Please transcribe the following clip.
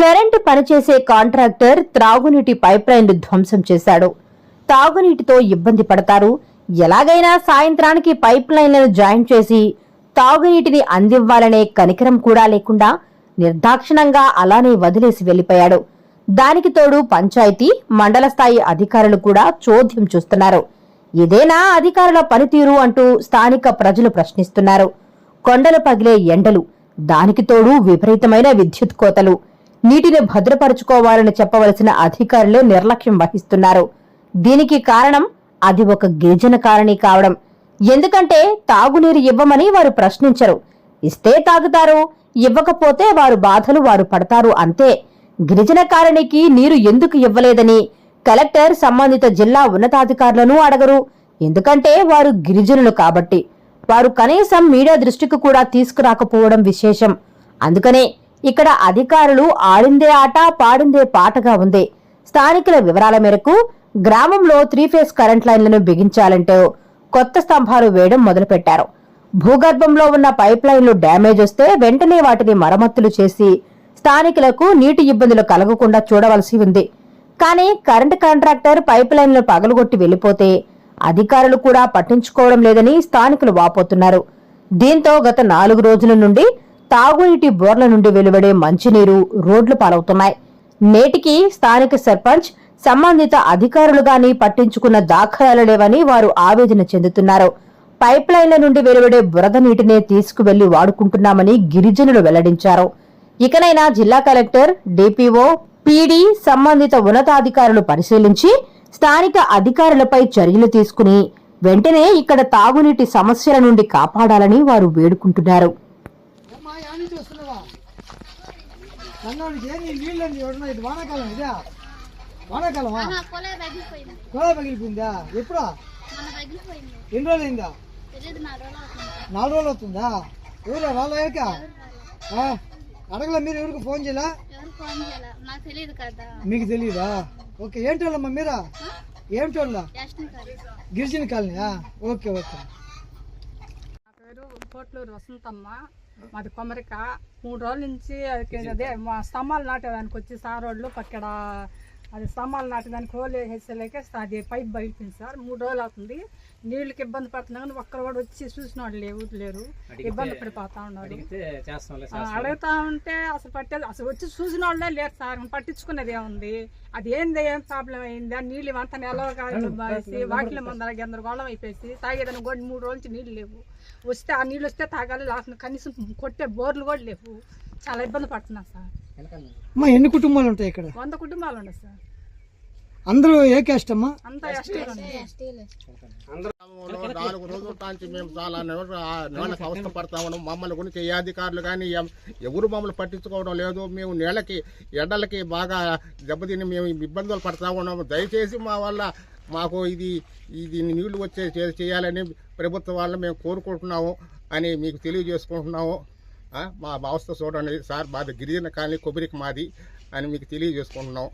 Current పనిచేసే contractor త్రాగునీటి పైప్లైన్లు ధ్వంసం చేశాడు. తాగునీటితో ఇబ్బంది పడతారు. ఎలాగైనా సాయంత్రానికి పైప్లైన్లను జాయిన్ చేసి తాగునీటిని అందివ్వాలనే కనికరం కూడా లేకుండా నిర్దాక్షిణంగా అలానే వదిలేసి వెళ్ళిపోయాడు దానికి తోడు పంచాయతీ మండల స్థాయి అధికారులు కూడా చోద్యం చూస్తున్నారు. ఇదేనా అధికారుల పనితీరు అంటూ స్థానిక ప్రజలు ప్రశ్నిస్తున్నారు. కొండలు పగిలే ఎండలు దానికి తోడు విపరీతమైన విద్యుత్ కోతలు. నీటిని భద్రపరుచుకోవాలని చెప్పవలసిన అధికారులే నిర్లక్ష్యం వహిస్తున్నారు. దీనికి కారణం అది ఒక గిరిజన కాలనీ కావడం. ఎందుకంటే తాగునీరు ఇవ్వమని వారు ప్రశ్నించరు. ఇస్తే తాగుతారు ఇవ్వకపోతే వారు బాధలు వారు పడతారు అంతే. గిరిజన కాలనీకి నీరు ఎందుకు ఇవ్వలేదని కలెక్టర్ సంబంధిత జిల్లా ఉన్నతాధికారులను అడగరు. ఎందుకంటే వారు గిరిజనులు కాబట్టి. వారు కనీసం మీడియా దృష్టికి కూడా తీసుకురాకపోవడం విశేషం. అందుకనే ఇక్కడ అధికారులు ఆడిందే ఆట పాడిందే పాటగా ఉంది. స్థానికుల వివరాల మేరకు గ్రామంలో త్రీ ఫేస్ కరెంట్ లైన్లను బిగించాలంటే కొత్త స్తంభాలు వేయడం మొదలుపెట్టారు. భూగర్భంలో ఉన్న పైప్ లైన్లు డ్యామేజ్ వస్తే వెంటనే వాటిని మరమ్మతులు చేసి స్థానికులకు నీటి ఇబ్బందులు కలగకుండా చూడవలసి ఉంది. కానీ కరెంటు కాంట్రాక్టర్ పైప్ లైన్లు పగలగొట్టి వెళ్ళిపోతే అధికారులు కూడా పట్టించుకోవడం లేదని స్థానికులు వాపోతున్నారు. దీంతో గత నాలుగు రోజుల నుండి తాగునీటి బోర్ల నుండి వెలువడే మంచినీరు రోడ్లు పాలవుతున్నాయి. నేటికి స్థానిక సర్పంచ్ సంబంధిత అధికారులు గాని పట్టించుకున్న దాఖలాలు లేవని వారు ఆవేదన చెందుతున్నారు. పైప్ లైన్ల నుండి వెలువడే బురద నీటినే తీసుకువెళ్ళి వాడుకుంటున్నామని గిరిజనులు వెల్లడించారు. ఇకనైనా జిల్లా కలెక్టర్ డిపిఓ పీడీ సంబంధిత ఉన్నతాధికారులు పరిశీలించి స్థానిక అధికారులపై చర్యలు తీసుకుని వెంటనే ఇక్కడ తాగునీటి సమస్యల నుండి కాపాడాలని వారు వేడుకుంటున్నారు. నన్నోడికి నీ నీళ్ళని ఎవడన్నా ఇది వానాకాలం ఇదా వానాకాలమా నా కొల పగిలిపోయింది కుళాయి పగిలిపోయిందా ఎప్పుడా మన పగిలిపోయింది ఎన్ని రోజులు అయిందా తెలియదు నా రోజులు అవుతుంది నాలుగు రోజులు అవుతుందా ఎవరా వాళ్ళ యొక్క అడగల మీరు ఎవరికి ఫోన్ చేయలా ఎవరు ఫోన్ చేయాల నాకు తెలియదు కదా మీకు తెలియదా ఓకే ఏంటి వాళ్ళమ్మా మీరా ఏమిటి వాళ్ళ యాక్షన్ కాదు గిరిజన కాలనీయా ఓకే ఓకే నా పేరు కోట్లూరు వసంతమ్మ మాది కొమరిక. మూడు రోజుల నుంచి అది అదే మా స్తంభాలు నాటేదానికి వచ్చి సారోళ్ళు పక్కడ అది స్తంభాలు నాటేదానికి హోల్ వేసేలేక అది పైప్ బయలుపోయింది సార్ మూడు రోజులు అవుతుంది. నీళ్ళకి ఇబ్బంది పడుతున్నా కానీ ఒక్కరు కూడా వచ్చి చూసిన వాళ్ళు లేవు లేరు. ఇబ్బంది పడిపోతా ఉన్నారు అడుగుతా ఉంటే అసలు పట్టేది అసలు వచ్చి చూసిన వాళ్ళే లేరు సార్. పట్టించుకునేది ఏముంది? అది ఏంది? ఏం ప్రాబ్లం అయింది? ఆ నీళ్ళు అంతా నెలగా వేసి వాకిల మందర గందరగోళం అయిపోయి తాగేదాన్ని కూడా మూడు రోజుల నుంచి నీళ్ళు లేవు. వస్తే ఆ నీళ్ళు వస్తే తాగాలి లేకుండా కనీసం కొట్టే బోర్లు కూడా లేవు. చాలా ఇబ్బంది పడుతున్నా సార్. అమ్మా ఎన్ని కుటుంబాలు ఉంటాయి ఇక్కడ? వంద కుటుంబాలు ఉన్నాయి సార్. అందరూ ఏ క్యాస్ట్ అమ్మా? అంతా గ్రామంలో నాలుగు రోజుల కాంచి మేము చాలా నీళ్ళకి అవస్థ పడతా ఉన్నాం మమ్మల్ని గురించి ఏ అధికారులు కానీ ఎవరు మమ్మల్ని పట్టించుకోవడం లేదు. మేము నీళ్ళకి ఎండలకి బాగా దెబ్బతిని మేము ఇబ్బందులు పడతా ఉన్నాము దయచేసి మా వల్ల మాకు ఇది ఇది నీళ్ళు వచ్చే చేయాలని ప్రభుత్వం వాళ్ళని మేము కోరుకుంటున్నాము అని మీకు తెలియజేసుకుంటున్నాము. మా అవస్థ చూడండి సార్ మాది గిరిజన కానీ కొబ్బరికి మాది అని మీకు తెలియజేసుకుంటున్నాం.